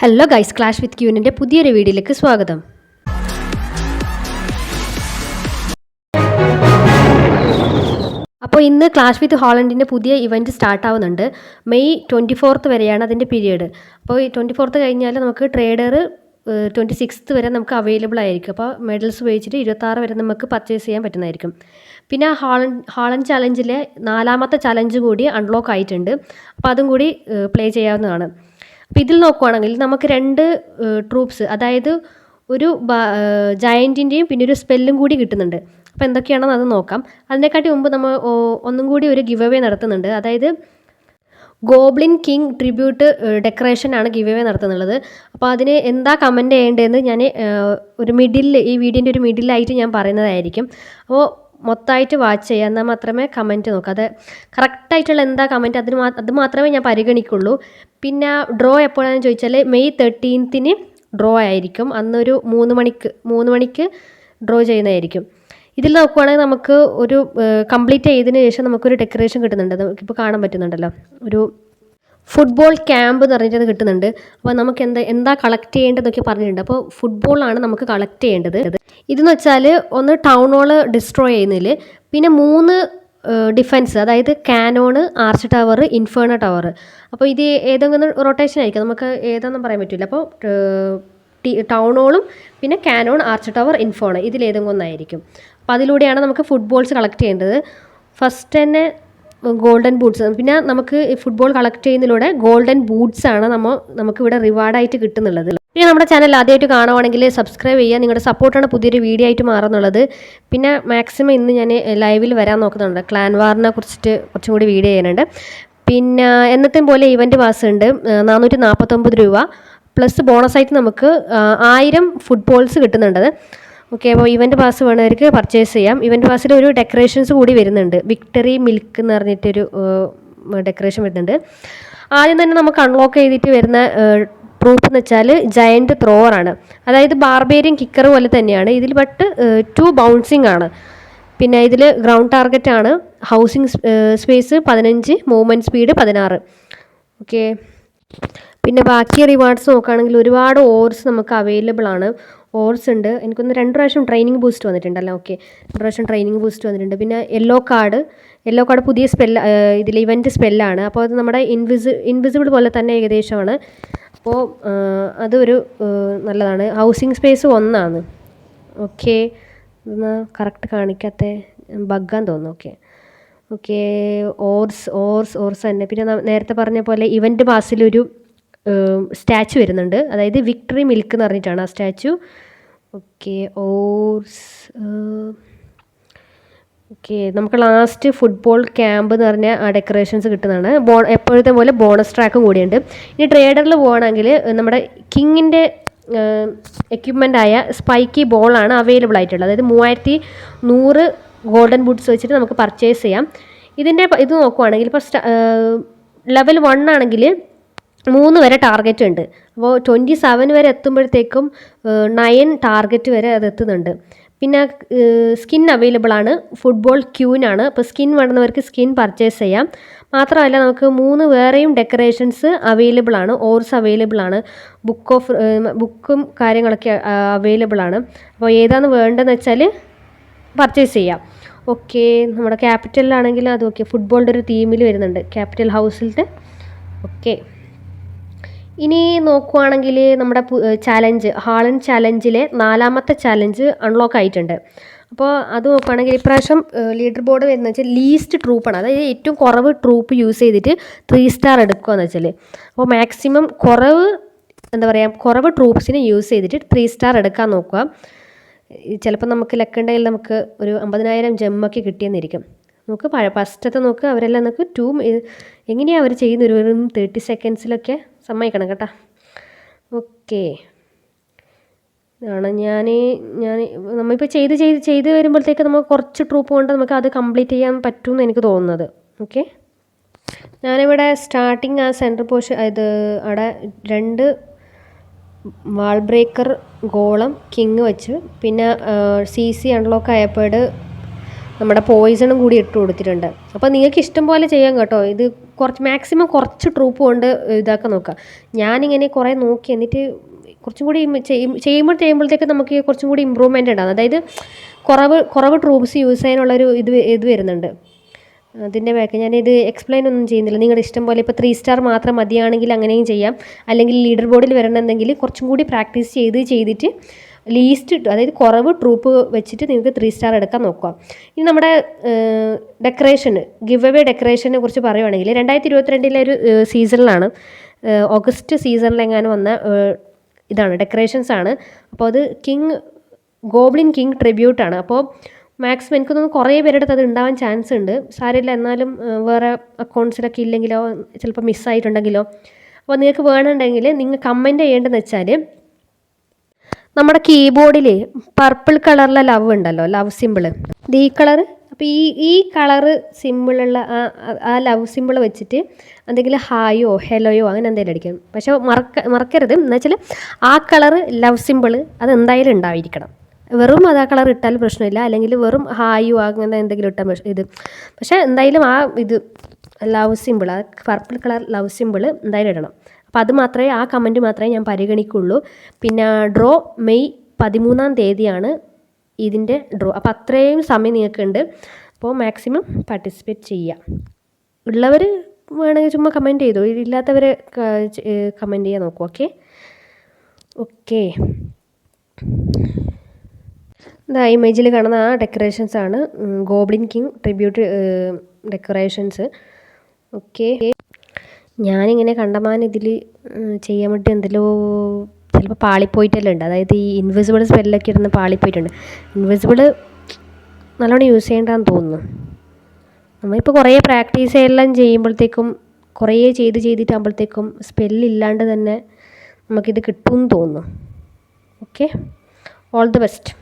Hello guys clash with ക്യൂനിന്റെ പുതിയൊരു വീഡിയോയിലേക്ക് സ്വാഗതം. അപ്പോൾ ഇന്ന് ക്ലാഷ് വിത്ത് ഹോളണ്ടിന്റെ പുതിയ ഇവന്റ് സ്റ്റാർട്ട് ആവുന്നുണ്ട്. മെയ് ട്വന്റി ഫോർത്ത് വരെയാണ് അതിന്റെ പീരീഡ് അപ്പോൾ ഈ ട്വന്റി ഫോർത്ത് കഴിഞ്ഞാൽ നമുക്ക് ട്രേഡർ ട്വന്റി സിക്സ്ത്ത് വരെ നമുക്ക് അവൈലബിൾ ആയിരിക്കും. അപ്പോൾ മെഡൽസ് ഉപയോഗിച്ചിട്ട് ഇരുപത്താറ് വരെ നമുക്ക് പർച്ചേസ് ചെയ്യാൻ പറ്റുന്നതായിരിക്കും. പിന്നെ ഹോളൻ ഹോളൻ ചലഞ്ചിലെ നാലാമത്തെ ചലഞ്ച് കൂടി അൺലോക്ക് ആയിട്ടുണ്ട്. അപ്പോൾ അതും കൂടി പ്ലേ ചെയ്യാവുന്നതാണ്. അപ്പോൾ ഇതിൽ നോക്കുവാണെങ്കിൽ നമുക്ക് രണ്ട് ട്രൂപ്സ് അതായത് ഒരു ജയന്റിന്റെയും പിന്നെ ഒരു സ്പെല്ലും കൂടി കിട്ടുന്നുണ്ട്. അപ്പോൾ എന്തൊക്കെയാണെന്ന് അത് നോക്കാം. അതിനെക്കാട്ടി മുമ്പ് നമ്മൾ ഒന്നും കൂടി ഒരു ഗിവ് അവേ നടത്തുന്നുണ്ട്. അതായത് ഗോബ്ലിൻ കിങ് ട്രിബ്യൂട്ട് ഡെക്കറേഷൻ ആണ് ഗിവ് അവേ നടത്തുന്നുള്ളത്. അപ്പോൾ അതിന് എന്താ കമന്റ് ചെയ്യേണ്ടതെന്ന് ഞാൻ ഒരു മിഡിൽ ഈ വീഡിയോന്റെ ഒരു മിഡിലായിട്ട് ഞാൻ പറയുന്നതായിരിക്കും. അപ്പോൾ മൊത്തമായിട്ട് വാച്ച് ചെയ്യുക. എന്നാൽ മാത്രമേ കമന്റ് നോക്കുക അത് കറക്റ്റായിട്ടുള്ള എന്താ കമന്റ് അതിന് മാ അത് മാത്രമേ ഞാൻ പരിഗണിക്കുള്ളൂ. പിന്നെ ഡ്രോ എപ്പോഴാണെന്ന് ചോദിച്ചാൽ മെയ് തേർട്ടീൻത്തിന് ഡ്രോ ആയിരിക്കും. അന്നൊരു മൂന്ന് മണിക്ക് മൂന്ന് മണിക്ക് ഡ്രോ ചെയ്യുന്നതായിരിക്കും. ഇതിൽ നോക്കുവാണെങ്കിൽ നമുക്ക് ഒരു കംപ്ലീറ്റ് ചെയ്തതിന് ശേഷം നമുക്കൊരു ഡെക്കറേഷൻ കിട്ടുന്നുണ്ട്. നമുക്കിപ്പോൾ കാണാൻ പറ്റുന്നുണ്ടല്ലോ. ഒരു ഫുട്ബോൾ ക്യാമ്പ് എന്ന് പറഞ്ഞിട്ട് അത് കിട്ടുന്നുണ്ട്. അപ്പോൾ നമുക്ക് എന്താ എന്താ കളക്ട് ചെയ്യേണ്ടതൊക്കെ പറഞ്ഞിട്ടുണ്ട്. അപ്പോൾ ഫുട്ബോളാണ് നമുക്ക് കളക്ട് ചെയ്യേണ്ടത്. ഇതെന്ന് വെച്ചാൽ ഒന്ന് ടൗൺ ഹോൾ ഡിസ്ട്രോയ് ചെയ്യുന്നതിൽ പിന്നെ മൂന്ന് ഡിഫൻസ് അതായത് cannon archer tower inferno tower അപ്പോൾ ഇത് ഏതെങ്കിലും റൊട്ടേഷൻ ആയിരിക്കും. നമുക്ക് ഏതാണെന്നും പറയാൻ പറ്റില്ല. അപ്പോൾ ടൗൺ ഹോളും പിന്നെ കാനോൺ ആർച്ച് ടവർ ഇൻഫോണ ഇതിലേതെങ്കിലും ഒന്നായിരിക്കും. അപ്പോൾ അതിലൂടെയാണ് നമുക്ക് ഫുട്ബോൾസ് കളക്ട് ചെയ്യേണ്ടത്. ഫസ്റ്റ് തന്നെ ഗോൾഡൻ ബൂട്ട്സ് പിന്നെ നമുക്ക് ഫുട്ബോൾ കളക്ട് ചെയ്യുന്നതിലൂടെ ഗോൾഡൻ ബൂട്ട്സ് ആണ് നമ്മൾ നമുക്ക് ഇവിടെ റിവാർഡായിട്ട് കിട്ടുന്നുള്ളത്. പിന്നെ നമ്മുടെ ചാനൽ ആദ്യമായിട്ട് കാണുവാണെങ്കിൽ സബ്സ്ക്രൈബ് ചെയ്യുക. നിങ്ങളുടെ സപ്പോർട്ടാണ് പുതിയൊരു വീഡിയോ ആയിട്ട് മാറുന്നുള്ളത്. പിന്നെ മാക്സിമം ഇന്ന് ഞാൻ ലൈവിൽ വരാൻ നോക്കുന്നുണ്ട്. ക്ലാൻ വാറിനെ കുറിച്ചിട്ട് കുറച്ചും കൂടി വീഡിയോ ചെയ്യാനുണ്ട് പിന്നെ എന്നത്തെയും പോലെ ഇവന്റ് പാസ് ഉണ്ട്. നാനൂറ്റി നാൽപ്പത്തൊമ്പത് രൂപ. പ്ലസ് ബോണസായിട്ട് നമുക്ക് ആയിരം ഫുട്ബോൾസ് കിട്ടുന്നുണ്ട്. ഓക്കെ അപ്പോൾ ഇവന്റ് പാസ് വേണവർക്ക് പർച്ചേസ് ചെയ്യാം. ഇവന്റ് പാസ്സിൽ ഒരു ഡെക്കറേഷൻസ് കൂടി വരുന്നുണ്ട്. വിക്ടറി മിൽക്ക് എന്ന് പറഞ്ഞിട്ടൊരു ഡെക്കറേഷൻ വരുന്നുണ്ട്. ആദ്യം തന്നെ നമുക്ക് അൺലോക്ക് ചെയ്തിട്ട് വരുന്ന പ്രൂഫ് എന്ന് വെച്ചാൽ ജയന്റ് ത്രോവർ ആണ്. അതായത് ബാർബേരിയൻ കിക്കർ പോലെ തന്നെയാണ്. ഇതിൽ ബട്ട് ടു ബൗൺസിങ് ആണ്. പിന്നെ ഇതിൽ ഗ്രൗണ്ട് ടാർഗറ്റ് ആണ്. ഹൗസിംഗ് സ്പേസ് പതിനഞ്ച് മൂവ്മെന്റ് സ്പീഡ് പതിനാറ്. ഓക്കെ പിന്നെ ബാക്കി റിവാർഡ്സ് നോക്കുകയാണെങ്കിൽ ഒരുപാട് ഓവർസ് നമുക്ക് അവൈലബിൾ ആണ്. ഓർസ് ഉണ്ട്. എനിക്കൊന്ന് രണ്ട് പ്രാവശ്യം ട്രെയിനിങ് ബൂസ്റ്റ് വന്നിട്ടുണ്ടല്ലോ. ഓക്കെ രണ്ട് പ്രാവശ്യം ട്രെയിനിങ് ബൂസ്റ്റ് വന്നിട്ടുണ്ട്. പിന്നെ യെല്ലോ കാർഡ് യെല്ലോ കാർഡ് പുതിയ സ്പെല്ല് ഇതിൽ ഇവന്റ് സ്പെല്ലാണ് അപ്പോൾ അത് നമ്മുടെ ഇൻവിസി ഇൻവിസിബിൾ പോലെ തന്നെ ഏകദേശമാണ്. അപ്പോൾ അതൊരു നല്ലതാണ്. ഹൗസിംഗ് സ്പേസ് ഒന്നാണ്. ഓക്കെ ഒന്ന് കറക്റ്റ് കാണിക്കാത്ത ബഗ്ഗാൻ തോന്നുന്നു. ഓക്കെ ഓക്കെ ഓർസ് ഓർസ് ഓർസ് തന്നെ. പിന്നെ നേരത്തെ പറഞ്ഞ പോലെ ഇവന്റ് പാസിലൊരു സ്റ്റാച്ചു വരുന്നുണ്ട്. അതായത് വിക്ടറി മിൽക്ക് എന്ന് പറഞ്ഞിട്ടാണ് ആ സ്റ്റാച്ചു ഓക്കെ ഓർസ് ഓക്കെ നമുക്ക് ലാസ്റ്റ് ഫുട്ബോൾ ക്യാമ്പ് എന്ന് പറഞ്ഞ ആ ഡെക്കറേഷൻസ് കിട്ടുന്നതാണ്. ബോ എപ്പോഴത്തെ പോലെ ബോണസ് ട്രാക്കും കൂടിയുണ്ട്. ഇനി ട്രേഡറിൽ പോകണമെങ്കിൽ നമ്മുടെ കിങ്ങിന്റെ എക്യുപ്മെന്റ് ആയ സ്പൈക്കി ബോളാണ് അവൈലബിൾ ആയിട്ടുള്ളത്. അതായത് മൂവായിരത്തി നൂറ് ഗോൾഡൻ ബൂട്ട്സ് വെച്ചിട്ട് നമുക്ക് പർച്ചേസ് ചെയ്യാം. ഇതിന്റെ ഇത് നോക്കുവാണെങ്കിൽ ഇപ്പോൾ ലെവൽ വൺ ആണെങ്കിൽ മൂന്ന് വരെ ടാർഗറ്റ് ഉണ്ട്. അപ്പോൾ ട്വന്റി സെവൻ വരെ എത്തുമ്പോഴത്തേക്കും നയൻ ടാർഗറ്റ് വരെ അത് എത്തുന്നുണ്ട്. പിന്നെ സ്കിൻ അവൈലബിൾ ആണ്. ഫുട്ബോൾ ക്യൂനാണ് അപ്പോൾ സ്കിൻ വേണ്ടുന്നവർക്ക് സ്കിൻ പർച്ചേസ് ചെയ്യാം. മാത്രമല്ല നമുക്ക് മൂന്ന് വേറെയും ഡെക്കറേഷൻസ് അവൈലബിൾ ആണ്. ഓർസ് അവൈലബിൾ ആണ്. ബുക്ക് ഓഫ് ബുക്കും കാര്യങ്ങളൊക്കെ അവൈലബിൾ ആണ്. അപ്പോൾ ഏതാണ് വേണ്ടതെന്ന് വെച്ചാൽ പർച്ചേസ് ചെയ്യാം. ഓക്കെ നമ്മുടെ ക്യാപിറ്റലിലാണെങ്കിൽ അത് ഓക്കെ ഫുട്ബോളിന്റെ ഒരു തീമിൽ വരുന്നുണ്ട്. ക്യാപിറ്റൽ ഹൗസിലത്തെ ഓക്കെ ഇനി നോക്കുവാണെങ്കിൽ നമ്മുടെ ചലഞ്ച് ഹാളൻ ചലഞ്ചിലെ നാലാമത്തെ ചലഞ്ച് അൺലോക്ക് ആയിട്ടുണ്ട്. അപ്പോൾ അത് നോക്കുകയാണെങ്കിൽ ഇപ്രാവശ്യം ലീഡർ ബോർഡ് വരുന്നത് വെച്ചാൽ ലീസ്റ്റ് ട്രൂപ്പാണ് അതായത് ഏറ്റവും കുറവ് ട്രൂപ്പ് യൂസ് ചെയ്തിട്ട് ത്രീ സ്റ്റാർ എടുക്കുക എന്ന് വെച്ചാൽ അപ്പോൾ മാക്സിമം കുറവ് എന്താ പറയുക കുറവ് ട്രൂപ്സിനെ യൂസ് ചെയ്തിട്ട് ത്രീ സ്റ്റാർ എടുക്കാൻ നോക്കുക. ചിലപ്പോൾ നമുക്ക് ലക്കുണ്ടെങ്കിൽ നമുക്ക് ഒരു അമ്പതിനായിരം ജമ്മൊക്കെ കിട്ടിയെന്നിരിക്കും. നമുക്ക് ഫസ്റ്റത്തെ നോക്ക് അവരെല്ലാം നമുക്ക് ടു എങ്ങനെയാണ് അവർ ചെയ്യുന്നത്? ഒരു തേർട്ടി സെക്കൻഡ്സിലൊക്കെ സമ്മതിക്കണം കേട്ടോ. ഓക്കെ. ഇതാണ് ഞാൻ ഞാൻ നമ്മളിപ്പോൾ ചെയ്ത് ചെയ്ത് ചെയ്ത് വരുമ്പോഴത്തേക്ക് നമുക്ക് കുറച്ച് ട്രൂപ്പ് കൊണ്ട് നമുക്ക് അത് കംപ്ലീറ്റ് ചെയ്യാൻ പറ്റുമെന്ന് എനിക്ക് തോന്നുന്നത്. ഓക്കെ. ഞാനിവിടെ സ്റ്റാർട്ടിങ് ആ സെന്റർ പോർഷൻ ഇത് അവിടെ രണ്ട് വാൾ ബ്രേക്കർ ഗോളം കിങ് വെച്ച് പിന്നെ സി സി അൺലോക്ക് ആയപ്പോൾ നമ്മുടെ പോയിസണും കൂടി ഇട്ട് കൊടുത്തിട്ടുണ്ട്. അപ്പോൾ നിങ്ങൾക്ക് ഇഷ്ടം പോലെ ചെയ്യാം കേട്ടോ. ഇത് കുറച്ച് മാക്സിമം കുറച്ച് ട്രൂപ്പ് കൊണ്ട് ഇതാക്കാൻ നോക്കുക ഞാനിങ്ങനെ കുറേ നോക്കി എന്നിട്ട് കുറച്ചും കൂടി ചെയ്യും ചെയ്യുമ്പോൾ ചെയ്യുമ്പോഴത്തേക്ക് നമുക്ക് കുറച്ചും കൂടി ഇമ്പ്രൂവ്മെന്റ് ഉണ്ടാകും അതായത് കുറവ് കുറവ് ട്രൂപ്പ്സ് യൂസ് ചെയ്യാനുള്ളൊരു ഇത് ഇത് വരുന്നുണ്ട്. അതിന്റെ ബാക്ക് ഞാനിത് എക്സ്പ്ലെയിൻ ഒന്നും ചെയ്യുന്നില്ല. നിങ്ങളുടെ ഇഷ്ടം പോലെ ഇപ്പോൾ ത്രീ സ്റ്റാർ മാത്രം മതിയാണെങ്കിൽ അങ്ങനെയും ചെയ്യാം. അല്ലെങ്കിൽ ലീഡർ ബോർഡിൽ വരണമെന്നുണ്ടെങ്കിൽ കുറച്ചും കൂടി പ്രാക്ടീസ് ചെയ്ത് ചെയ്തിട്ട് ലീസ്റ്റ് അതായത് കുറവ് ട്രൂപ്പ് വെച്ചിട്ട് നിങ്ങൾക്ക് ത്രീ സ്റ്റാർ എടുക്കാൻ നോക്കാം. ഇനി നമ്മുടെ ഡെക്കറേഷൻ ഗിവ് അവേ ഡെക്കറേഷനെ കുറിച്ച് പറയുവാണെങ്കിൽ രണ്ടായിരത്തി ഇരുപത്തിരണ്ടിലെ ഒരു സീസണിലാണ് ഓഗസ്റ്റ് സീസണിലെങ്ങാനും വന്ന ഇതാണ് ഡെക്കറേഷൻസ് ആണ്. അപ്പോൾ അത് കിങ് ഗോബ്ലിൻ കിങ് ട്രിബ്യൂട്ടാണ് അപ്പോൾ മാക്സിമം എനിക്ക് തോന്നുന്നു കുറേ പേരുടെ അത് ഉണ്ടാവാൻ ചാൻസ് ഉണ്ട്. സാരമില്ല എന്നാലും വേറെ അക്കൗണ്ട്സിലൊക്കെ ഇല്ലെങ്കിലോ ചിലപ്പോൾ മിസ്സായിട്ടുണ്ടെങ്കിലോ അപ്പോൾ നിങ്ങൾക്ക് വേണമെന്നുണ്ടെങ്കിൽ നിങ്ങൾ കമന്റ് ചെയ്യേണ്ടതെന്ന് വെച്ചാൽ നമ്മുടെ കീബോർഡിൽ പർപ്പിൾ കളറിലെ ലവ് ഉണ്ടല്ലോ. ലവ് സിമ്പിൾ ഈ കളർ അപ്പോൾ ഈ ഈ കളറ് സിമ്പിളുള്ള ആ ആ- ലവ് സിമ്പിൾ വെച്ചിട്ട് എന്തെങ്കിലും ഹായോ ഹെലോയോ അങ്ങനെ എന്തെങ്കിലും അടിക്കണം. പക്ഷെ മറക്ക മറക്കരുത്. എന്ന് വെച്ചാൽ ആ കളറ് ലവ് സിമ്പിൾ അത് എന്തായാലും ഉണ്ടായിരിക്കണം. വെറും അത് ആ കളർ ഇട്ടാലും പ്രശ്നമില്ല. അല്ലെങ്കിൽ വെറും ഹായോ അങ്ങനെ എന്തെങ്കിലും ഇട്ടാൽ ഇത്. പക്ഷേ എന്തായാലും ആ ഇത് ലവ് സിമ്പിൾ ആ പർപ്പിൾ കളർ ലവ് സിമ്പിൾ എന്തായാലും ഇടണം. അപ്പോൾ അത് മാത്രമേ ആ കമന്റ് മാത്രമേ ഞാൻ പരിഗണിക്കുള്ളൂ. പിന്നെ ഡ്രോ മെയ് പതിമൂന്നാം തീയതിയാണ് ഇതിന്റെ ഡ്രോ. അപ്പോൾ അത്രയും സമയം നിങ്ങൾക്കുണ്ട്. അപ്പോൾ മാക്സിമം പാർട്ടിസിപ്പേറ്റ് ചെയ്യുക ഉള്ളവർ വേണമെങ്കിൽ ചുമ്മാ കമന്റ് ചെയ്തു? ഇല്ലാത്തവർ കമന്റ് ചെയ്യാൻ നോക്കൂ ഓക്കെ? ഓക്കെ. ഇതാ ഇമേജിൽ കാണുന്ന ആ ഡെക്കറേഷൻസ് ആണ് goblin king tribute decorations. Okay. ഞാനിങ്ങനെ കണ്ടമാനം ഇതിൽ ചെയ്യാൻ വേണ്ടി എന്തെല്ലോ ചിലപ്പോൾ പാളിപ്പോയിട്ടെല്ലാം ഉണ്ട്. അതായത് ഈ ഇൻവിസിബിൾ സ്പെല്ലൊക്കെ ഇടുന്ന പാളിപ്പോയിട്ടുണ്ട്. ഇൻവിസിബിൾ നല്ലോണം യൂസ് ചെയ്യേണ്ടതെന്ന് തോന്നുന്നു. നമ്മളിപ്പോൾ കുറേ പ്രാക്ടീസ് എല്ലാം ചെയ്യുമ്പോഴത്തേക്കും കുറേ ചെയ്ത് ചെയ്തിട്ടാകുമ്പോഴത്തേക്കും സ്പെല്ലില്ലാണ്ട് തന്നെ നമുക്കിത് കിട്ടുമെന്ന് തോന്നുന്നു. Okay all the best